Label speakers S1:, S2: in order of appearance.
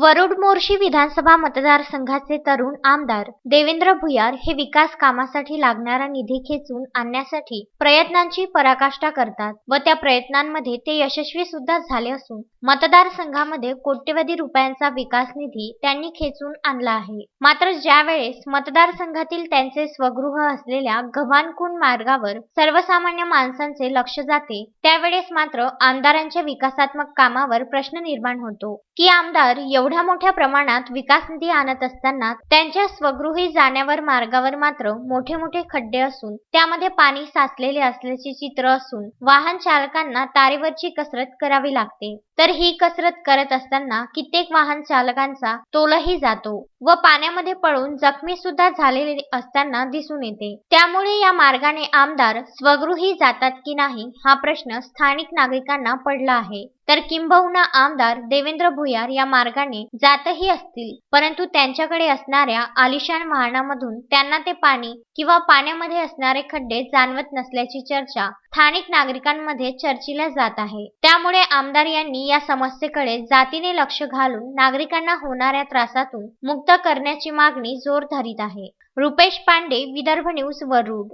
S1: वरुड मोर्शी विधानसभा मतदारसंघाचे तरुण आमदार देवेंद्र भुयार हे विकास कामासाठी लागणारा निधी खेचून आणण्यासाठी प्रयत्नांची पराकाष्ठा करतात व त्या प्रयत्नांमध्ये ते यशस्वी सुद्धा झाले असून मतदारसंघामध्ये कोट्यवधी रुपयांचा विकास निधी त्यांनी खेचून आणला आहे. मात्र ज्यावेळेस मतदारसंघातील त्यांचे स्वगृह असलेल्या गव्हाणकुंड मार्गावर सर्वसामान्य माणसांचे लक्ष जाते त्यावेळेस मात्र आमदारांच्या विकासात्मक कामावर प्रश्न निर्माण होतो. की आमदार एवढ्या मोठ्या प्रमाणात विकास निधी आणत असताना त्यांच्या स्वगृही जाण्यावर मार्गावर मात्र मोठे मोठे खड्डे असून त्यामध्ये पाणी साचलेले असल्याचे चित्र असून वाहन चालकांना तारेवरची कसरत करावी लागते. तर ही कसरत करत असताना कित्येक वाहन चालकांचा तोलही जातो व पाण्यामध्ये पळून जखमी सुद्धा झालेले असताना दिसून येते. त्यामुळे या मार्गाने आमदार स्वगृही जातात की नाही हा प्रश्न स्थानिक नागरिकांना पडला आहे. तर किंबहुना आमदार देवेंद्र भुयार या मार्गाने जातही असतील परंतु त्यांच्याकडे असणाऱ्या आलिशान वाहनामधून त्यांना ते पाणी किंवा पाण्यामध्ये असणारे खड्डे जाणवत नसल्याची चर्चा स्थानिक नागरिकांमध्ये चर्चिल्या जात आहे. त्यामुळे आमदार यांनी या समस्येकडे जातीने लक्ष घालून नागरिकांना होणाऱ्या त्रासातून मुक्त करण्याची मागणी जोर धरीत आहे. रुपेश पांडे विदर्भ न्यूज वरुड.